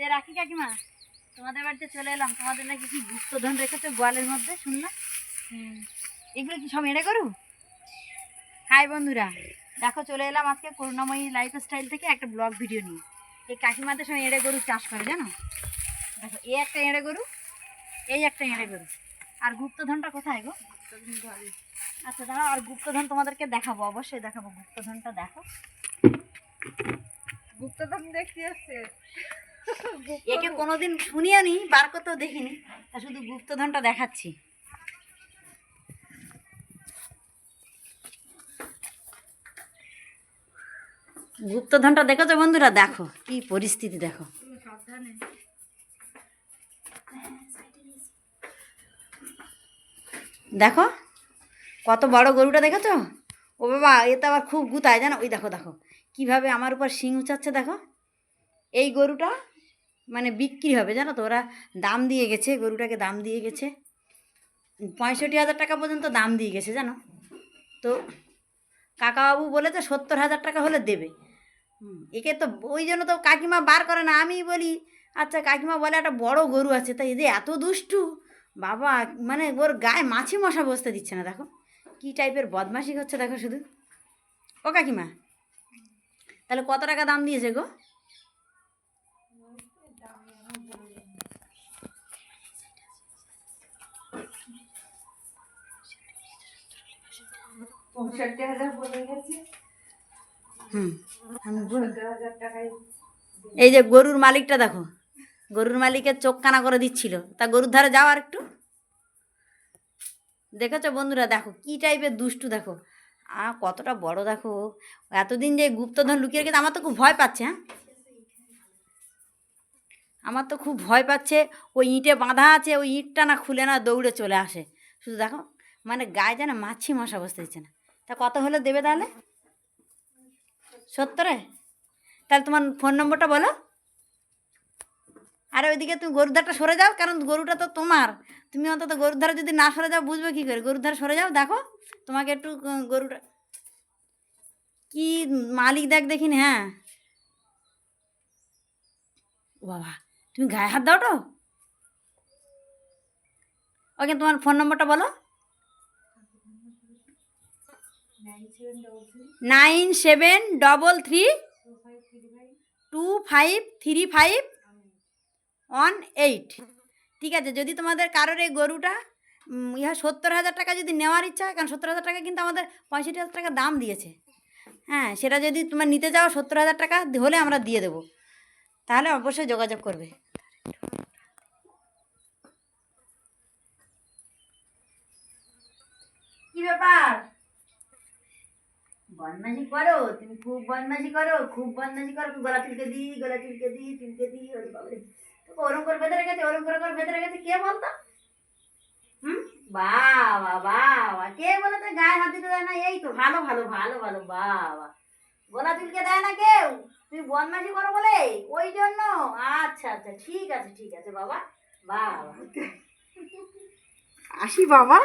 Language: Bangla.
যে রাখি কাকিমা তোমাদের বাড়িতে চলে এলাম তোমাদের নাকি কি গুপ্তধন রেখেছো গোয়ালের মধ্যে? শুনলাম এগুলো কি সব এড়ে করু হাই বন্ধুরা দেখো চলে এলাম আজকে করুণাময়ী লাইফ স্টাইল থেকে একটা ব্লগ ভিডিও নিয়ে। এই কাকিমাদের সঙ্গে এড়ে গরু চাষ করে জানো? দেখো এই একটা এড়ে গরু এই একটা এড়ে গরু। আর গুপ্তধনটা কোথায় গো? আচ্ছা দাঁড়াও আর গুপ্তধন তোমাদেরকে দেখাবো অবশ্যই দেখাবো। গুপ্তধনটা দেখো। গুপ্তধন দেখতে আসছে। একে কোনোদিন শুনিও নি বার করতেও দেখিনি। তা শুধু গুপ্তধনটা দেখাচ্ছি। গুপ্তধনটা দেখেছ বন্ধুরা? দেখো, কি পরিস্থিতি, দেখো। দেখো, কত বড় গরুটা দেখেছ? ও বাবা, এ তো আবার খুব গুতায়, জানো? ওই দেখো দেখো। কীভাবে আমার উপর শিং উচাচ্ছে, দেখো। এই গরুটা মানে বিক্রি হবে, জানো তো? ওরা দাম দিয়ে গেছে, গরুটাকে দাম দিয়ে গেছে। পঁয়ষট্টি হাজার টাকা পর্যন্ত দাম দিয়ে গেছে, জানো? তো কাকাবাবু বলেছে সত্তর হাজার টাকা হলে দেবে। একে তো ওই জন্য তো কাকিমা বার করে না আমি বলি আচ্ছা কাকিমা বলে একটা বড় গরু আছে তাই এদের এত দুষ্টু? বাবা মানে ওর গায়ে মাছি মশা বসতে দিচ্ছে না, দেখো। কী টাইপের বদমাশি হচ্ছে দেখো শুধু। ও কাকিমা, তাহলে কত টাকা দাম দিয়েছে গো? পঁয়ষট্টি হাজার বলে গেছে। হুম আমি বল- হাজার টাকায় এই যে গরুর মালিকটা দেখো গরুর মালিকের চোখ কানা করে দিচ্ছিল। তা গরুর ধারে যাও আর একটু দেখেছ বন্ধুরা দেখো কি টাইপের দুষ্টু দেখো। আ কতটা বড় দেখো। এতদিন যে গুপ্তধন লুকিয়ে রেখেছে আমার তো খুব ভয় পাচ্ছে হ্যাঁ? আমার তো খুব ভয় পাচ্ছে ওই ইঁটে বাঁধা আছে ওই ইঁটটা না খুলে না দৌড়ে চলে আসে। শুধু দেখো মানে গায়ে যেন মাছি মশা বসতে দিচ্ছে না। তা কত হলে দেবে তাহলে? সত্তরে? তাহলে তোমার ফোন নম্বরটা বলো। আরে ওইদিকে তুমি গরুর ধারটা সরে যাও, কারণ গরুটা তো তোমার। তুমি অন্তত গরুর ধারে যদি না সরে যাও, বুঝবে কী করে? গরুর সরে যাও, দেখো। তোমাকে একটু গরুটা কি মালিক দেখ দেখিনি হ্যাঁ? বাবা, তুমি গায়ে হাত দাও তো। ওকে, তোমার ফোন নম্বরটা বলো। Nine seven double three two five three five one eight. ঠিক আছে, যদি তোমাদের কারোর এই গরুটা ইহা সত্তর হাজার টাকা যদি নেওয়ার ইচ্ছা হয়, কারণ সত্তর হাজার টাকা কিন্তু আমাদের পঁয়ষট্টি হাজার টাকা দাম দিয়েছে। হ্যাঁ সেটা যদি তোমার নিতে যাও সত্তর হাজার টাকা হলে আমরা দিয়ে দেবো। তাহলে অবশ্যই যোগাযোগ করবে। কি ব্যাপার? বদমাশি করো তুমি খুব বদমাশি করো খুব বদমাশি করো গলা চুলকে দি গলা চুলকে দি চুলকে দি ওরে বাবারে। তোকে ওরম করে বেঁধে রেখেছে ওরম করে করে বেঁধে রেখেছে কে বলতো? হুম? বাবা বাবা কে বলেছে গায়ে হাত দিতে দেয় না? এই তো ভালো ভালো ভালো ভালো বাবা। গলা চুলকে দেয় না কেউ? তুমি বদমাশি করো বলে? ওই জন্য? আচ্ছা আচ্ছা ঠিক আছে ঠিক আছে বাবা। বাবা। আসি বাবা।